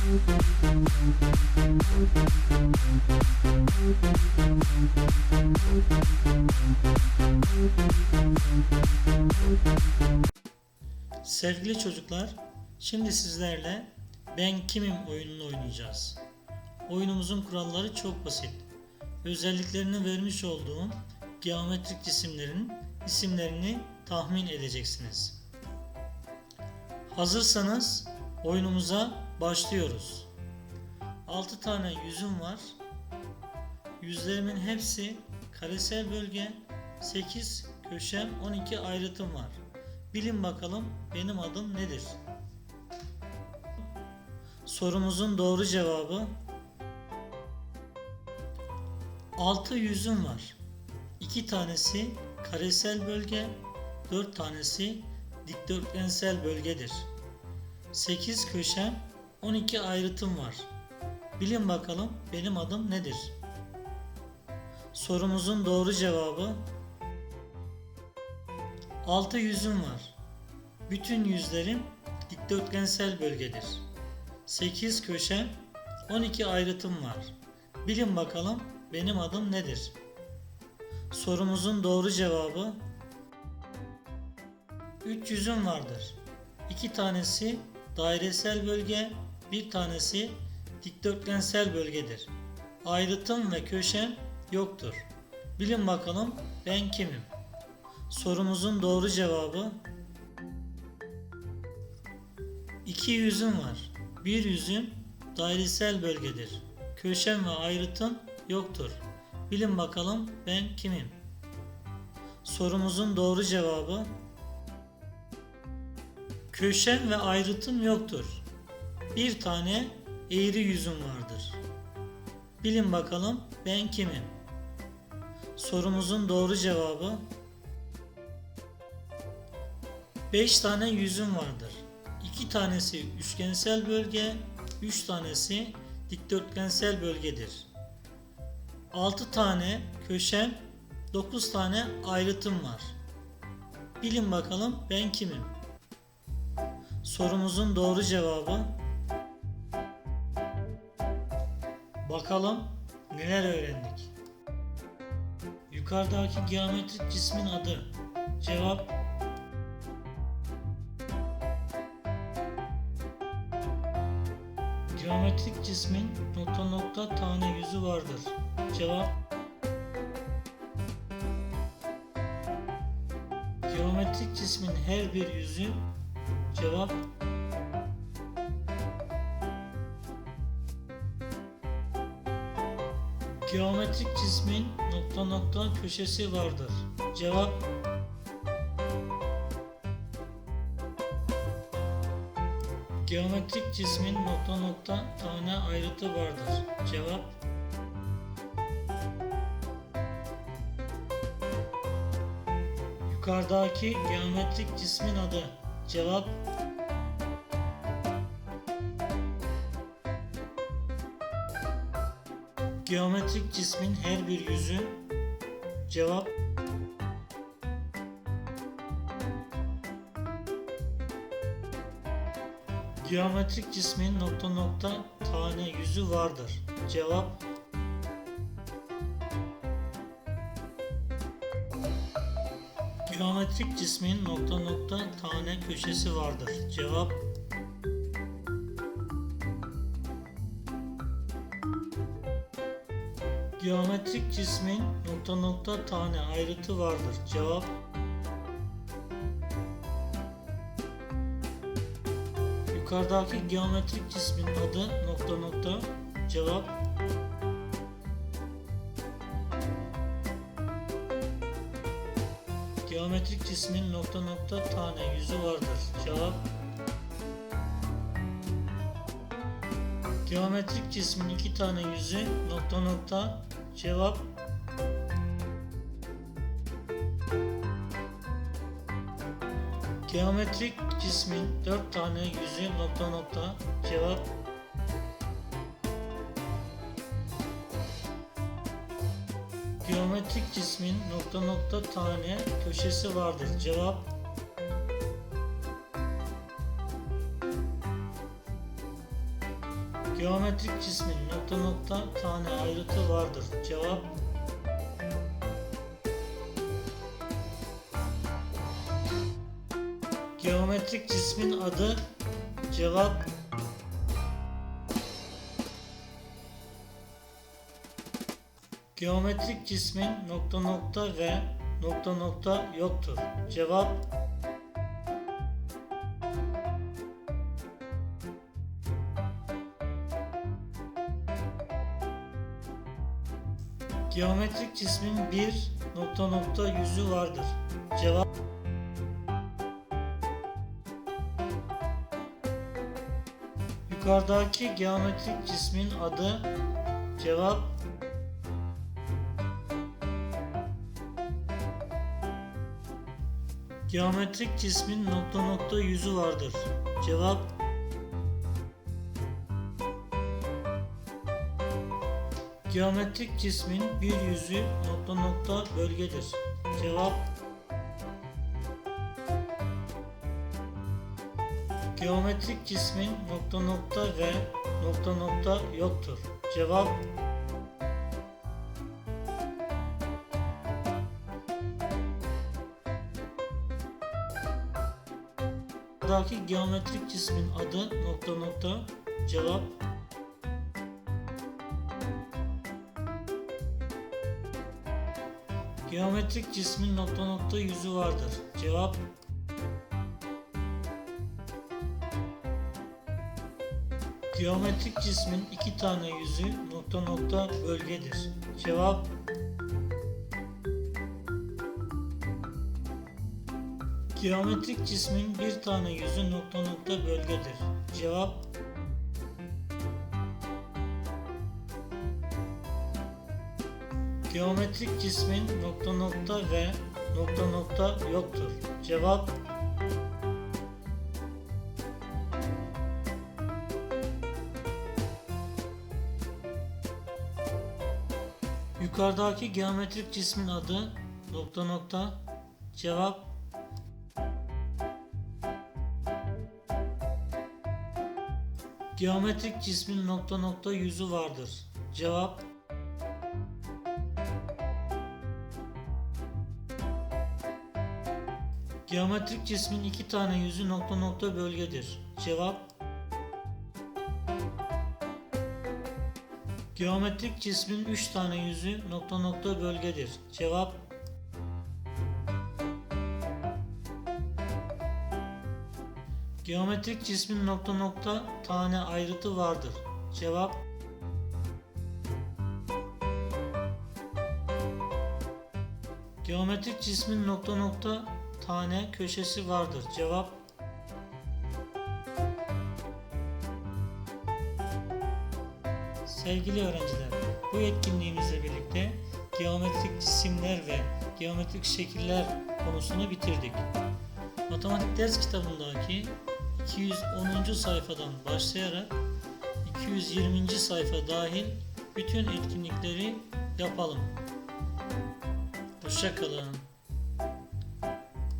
Sevgili çocuklar, şimdi sizlerle Ben Kimim oyununu oynayacağız. Oyunumuzun kuralları çok basit. Özelliklerini vermiş olduğum geometrik cisimlerin isimlerini tahmin edeceksiniz. Hazırsanız oyunumuza başlıyoruz. 6 tane yüzüm var. Yüzlerimin hepsi karesel bölge, 8 köşem, 12 ayrıtım var. Bilin bakalım benim adım nedir? Sorumuzun doğru cevabı 6 yüzüm var. 2 tanesi karesel bölge, 4 tanesi dikdörtgensel bölgedir. 8 köşem, 12 ayrıtım var. Bilin bakalım benim adım nedir? Sorumuzun doğru cevabı 6 yüzüm var. Bütün yüzlerim dikdörtgensel bölgedir. 8 köşem, 12 ayrıtım var. Bilin bakalım benim adım nedir? Sorumuzun doğru cevabı 3 yüzüm vardır. 2 tanesi dairesel bölge, bir tanesi dikdörtgensel bölgedir. Ayrıtım ve köşem yoktur. Bilin bakalım ben kimim? Sorumuzun doğru cevabı İki yüzüm var. Bir yüzüm dairesel bölgedir. Köşem ve ayrıtım yoktur. Bilin bakalım ben kimim? Sorumuzun doğru cevabı Köşem ve ayrıtım yoktur. Bir tane eğri yüzüm vardır. Bilin bakalım ben kimim? Sorumuzun doğru cevabı 5 tane yüzüm vardır. 2 tanesi üçgensel bölge, 3 tanesi dikdörtgensel bölgedir. 6 tane köşem, 9 tane ayrıtım var. Bilin bakalım ben kimim? Sorumuzun doğru cevabı Bakalım neler öğrendik. Yukarıdaki geometrik cismin adı. Cevap Geometrik cismin nokta nokta tane yüzü vardır. Cevap Geometrik cismin her bir yüzü Cevap Geometrik cismin nokta nokta köşesi vardır. Cevap Geometrik cismin nokta nokta tane ayrıtı vardır. Cevap Yukarıdaki geometrik cismin adı. Cevap Geometrik cismin her bir yüzü. Cevap Geometrik cismin nokta nokta tane yüzü vardır. Cevap Geometrik cismin nokta nokta tane köşesi vardır. Cevap Geometrik cismin nokta nokta tane ayrıtı vardır. Cevap Yukarıdaki geometrik cismin adı nokta nokta cevap Geometrik cismin nokta nokta tane yüzü vardır. Cevap Geometrik cismin iki tane yüzü nokta nokta. Cevap. Geometrik cismin dört tane yüzü nokta nokta. Cevap. Geometrik cismin nokta nokta tane köşesi vardır. Cevap Geometrik cismin nokta nokta tane ayrıtı vardır. Cevap Geometrik cismin adı cevap Geometrik cismin nokta nokta ve nokta nokta yoktur. Cevap Geometrik cismin bir nokta nokta yüzü vardır. Cevap Yukarıdaki geometrik cismin adı cevap Geometrik cismin nokta nokta yüzü vardır. Cevap Geometrik cismin bir yüzü nokta nokta bölgedir. Cevap Geometrik cismin nokta nokta ve nokta nokta yoktur. Cevap Buradaki geometrik cismin adı nokta nokta cevap Geometrik cismin nokta nokta yüzü vardır. Cevap Geometrik cismin iki tane yüzü nokta nokta bölgedir. Cevap Geometrik cismin bir tane yüzü nokta nokta bölgedir. Cevap Geometrik cismin nokta nokta ve nokta nokta yoktur. Cevap Yukarıdaki geometrik cismin adı nokta nokta cevap Geometrik cismin nokta nokta yüzü vardır. Cevap Geometrik cismin iki tane yüzü nokta nokta bölgedir. Cevap Geometrik cismin üç tane yüzü nokta nokta bölgedir. Cevap Geometrik cismin nokta nokta tane ayrıtı vardır. Cevap Geometrik cismin nokta nokta tane köşesi vardır. Cevap Sevgili öğrenciler, bu etkinliğimizle birlikte geometrik cisimler ve geometrik şekiller konusunu bitirdik. Matematik ders kitabındaki 210. sayfadan başlayarak 220. sayfa dahil bütün etkinlikleri yapalım. Hoşçakalın.